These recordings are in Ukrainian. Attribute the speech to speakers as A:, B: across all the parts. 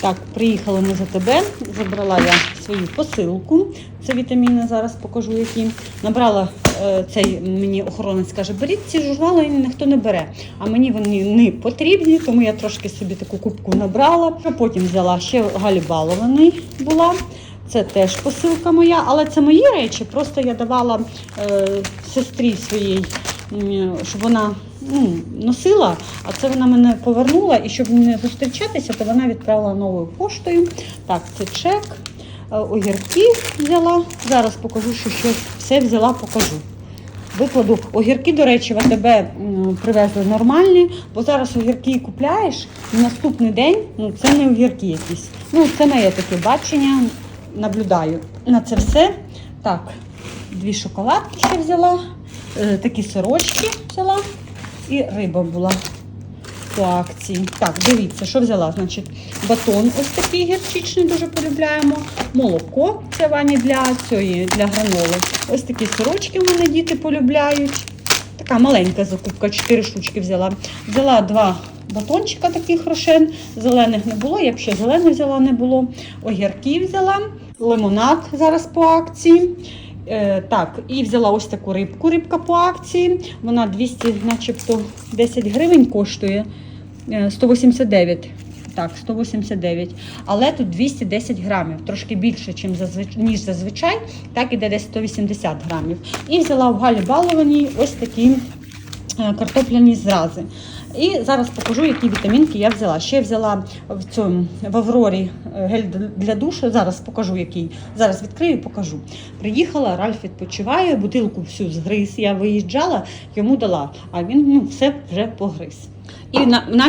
A: Так, приїхали ми за тебе. Забрала я свою посилку. Це вітаміни, зараз покажу які. Набрала е, цей мені охоронець каже, беріть ці журнали, ніхто не бере. А мені вони не потрібні, тому я трошки собі таку кубку набрала. Потім взяла ще Галі Балований була. Це теж посилка моя, але це мої речі. Просто я давала е, сестрі своїй, щоб вона ну, носила, а це вона мене повернула. І щоб не зустрічатися, то вона відправила новою поштою. Так, це чек. Е, Огірки взяла. Зараз покажу, що ще все взяла, покажу. Викладу огірки, до речі, в АТБ привезли нормальні, бо зараз огірки купляєш і наступний день ну, це не огірки якісь. Ну, це моє таке бачення. Наблюдаю на це все. Так, дві шоколадки ще взяла, е, такі сирочки взяла і риба була по акції. Так, дивіться, що взяла. Значить, батон ось такий гірчичний, дуже полюбляємо. Молоко це вані для цієї, для граноли. Ось такі сирочки в мене діти полюбляють. Така маленька закупка, 4 штучки взяла. Взяла два батончика таких рошен. Зелених не було, я б ще зелених взяла не було. Огірки взяла, лимонад зараз по акції. Е, так, і взяла ось таку рибку, рибка по акції. Вона 200, начебто 10 гривень коштує. Е, 189. Так, 189. Але тут 210 грамів, трошки більше, ніж зазвичай. Так іде десь 180 грамів. І взяла в Галі Балованій ось такі е, картопляні зрази. І зараз покажу, які вітамінки я взяла. Ще взяла в цьому в Аврорі е, гель для душу. Зараз покажу, який. Зараз відкрию і покажу. Приїхала, Ральф відпочиває, бутилку всю згриз. Я виїжджала, йому дала, а він ну, все вже погриз. І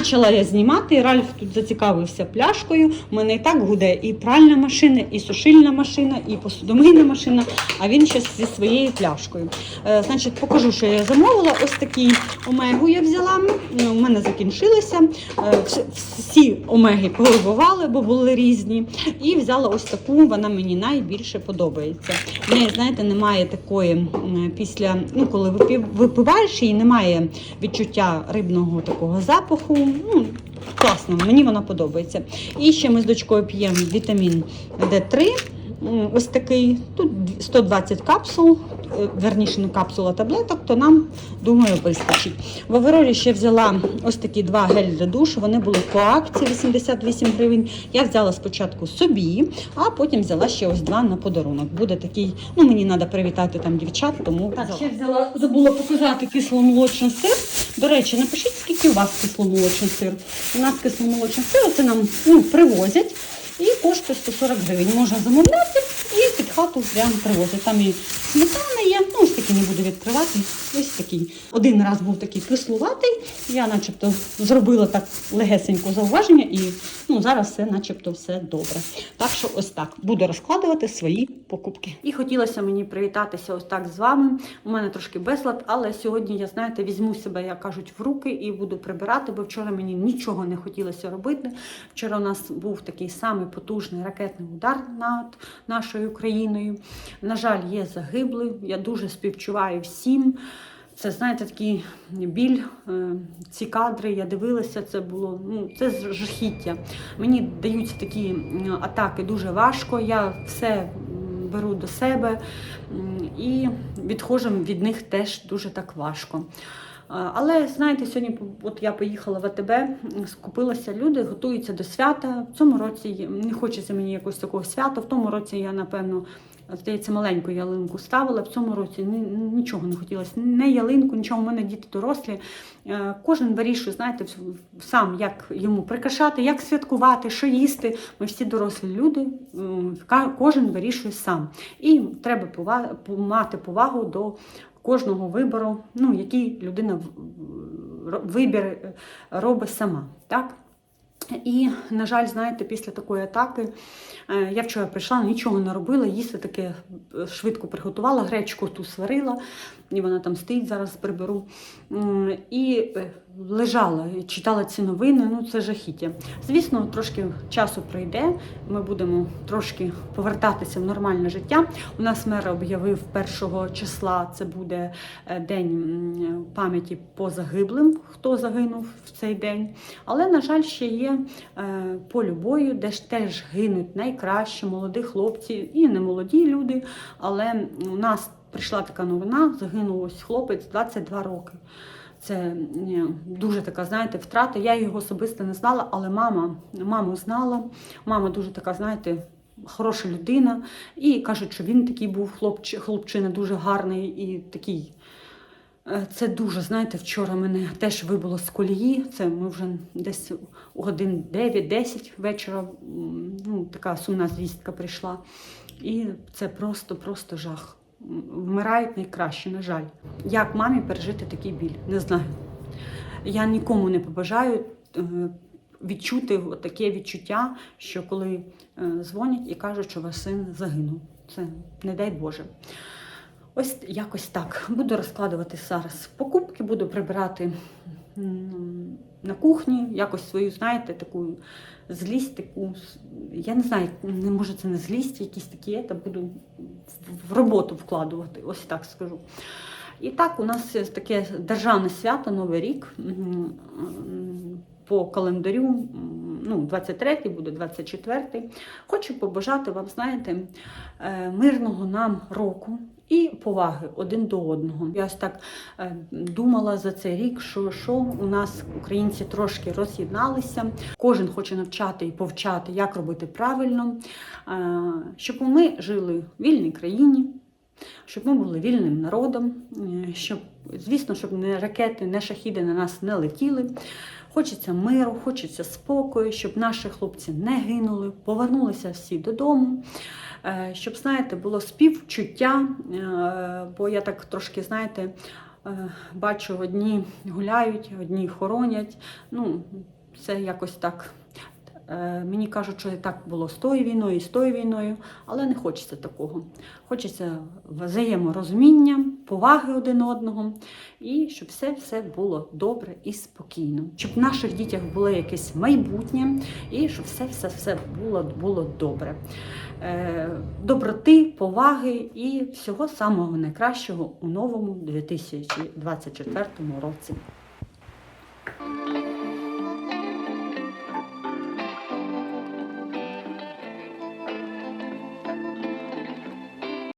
A: почала я знімати. і Ральф тут зацікавився пляшкою. У мене і так гуде і пральна машина, і сушильна машина, і посудомийна машина. А він ще зі своєю пляшкою. Е, значить, покажу, що я замовила. Ось такий омегу я взяла. Ну, У мене закінчилися. Е, всі омеги повибивали, бо були різні. І взяла ось таку, вона мені найбільше подобається. В неї, знаєте, немає такої після, ну коли випиваєш її, немає відчуття рибного такого запаху. Ну, класно, мені вона подобається. І ще ми з дочкою п'ємо вітамін D3. Ось такий, тут 120 капсул, е, верніше не капсула таблеток, то нам, думаю, вистачить. В Аверолі ще взяла ось такі два гель для душу, вони були по акції 88 гривень. Я взяла спочатку собі, а потім взяла ще ось два на подарунок. Буде такий, ну мені треба привітати там дівчат, тому так, ще взяла, забула показати кисломолочний сир. До речі, напишіть, скільки у вас кисломолочний сир. У нас кисломолочний сир, це нам ну, привозять. І коштує 140 гривень. Можна замовляти і хату прямо привозять. Там і сметана є, ну ось такий не буду відкривати. Ось такий. Один раз був такий кислуватий. Я начебто зробила так легесенько зауваження, і ну, зараз все начебто все добре. Так що ось так буду розкладувати свої покупки. І хотілося мені привітатися ось так з вами. У мене трошки безлад, але сьогодні я знаєте, візьму себе, як кажуть, в руки і буду прибирати, бо вчора мені нічого не хотілося робити. Вчора у нас був такий самий потужний ракетний удар над нашою країною. На жаль, є загиблі. Я дуже співчуваю всім. Це, знаєте, такий біль, е, ці кадри, я дивилася, це було ну, це жахіття. Мені даються такі атаки дуже важко. Я все беру до себе і відходжу від них теж дуже так важко. Але знаєте, сьогодні от я поїхала в АТБ, скупилася люди, готуються до свята. В цьому році не хочеться мені якогось такого свята. В тому році я, напевно, здається, маленьку ялинку ставила. В цьому році нічого не хотілося. Не ялинку, нічого. У мене діти дорослі. Е, Кожен вирішує, знаєте, сам, як йому прикрашати, як святкувати, що їсти. Ми всі дорослі люди, кожен вирішує сам. І треба мати повагу до кожного вибору, ну, який людина вибір е, робить сама. Так? І, на жаль, знаєте, після такої атаки е, я вчора прийшла, нічого не робила, їсти таке е, швидко приготувала, гречку ту сварила, і вона там стоїть, зараз приберу. І лежала і читала ці новини, ну це жахіття. Звісно, трошки часу пройде. Ми будемо трошки повертатися в нормальне життя. У нас мер об'явив 1 числа. Це буде е, день пам'яті по загиблим, хто загинув в цей день. Але, на жаль, ще є е, поле бою, де ж теж гинуть найкращі молоді хлопці і не молоді люди. Але у нас прийшла така новина: загинув ось хлопець 22 роки. Це дуже така, знаєте, втрата. Я його особисто не знала, але мама маму знала. Мама дуже така, знаєте, хороша людина. І кажуть, що він такий був хлопч, хлопчина, дуже гарний і такий. Е, Це дуже, знаєте, вчора мене теж вибило з колії. Це ми вже десь у годин 9-10 вечора. Ну, така сумна звістка прийшла. І це просто, просто жах. Вмирають найкраще, на жаль. Як мамі пережити такий біль? Не знаю. Я нікому не побажаю е, відчути таке відчуття, що коли е, дзвонять і кажуть, що ваш син загинув. Це не дай Боже. Ось якось так. Буду розкладувати зараз покупки, буду прибирати на кухні, якось свою, знаєте, таку злість, таку. Я не знаю, не може це не злість, якісь такі, я буду в- роботу вкладувати, ось так скажу. І так, у нас таке державне свято, Новий рік. По календарю, ну, 23-й буде 24-й. Хочу побажати вам, знаєте, е, мирного нам року і поваги один до одного. Я ось так е, думала за цей рік, що, що у нас українці трошки роз'єдналися. Кожен хоче навчати і повчати, як робити правильно, е, щоб ми жили в вільній країні. Щоб ми були вільним народом, е, щоб, звісно, щоб не ракети, не шахіди на нас не летіли. Хочеться миру, хочеться спокою, щоб наші хлопці не гинули, повернулися всі додому. Е, Щоб, знаєте, було співчуття, е, бо я так трошки, знаєте, бачу, одні гуляють, одні хоронять. Ну, це якось так. Е, Мені кажуть, що і так було з тою війною, і з тою війною, але не хочеться такого. Хочеться взаєморозуміння, поваги один одного, і щоб все все було добре і спокійно. Щоб в наших дітях було якесь майбутнє, і щоб все все все було, було добре. Е, Доброти, поваги і всього самого найкращого у новому 2024 році.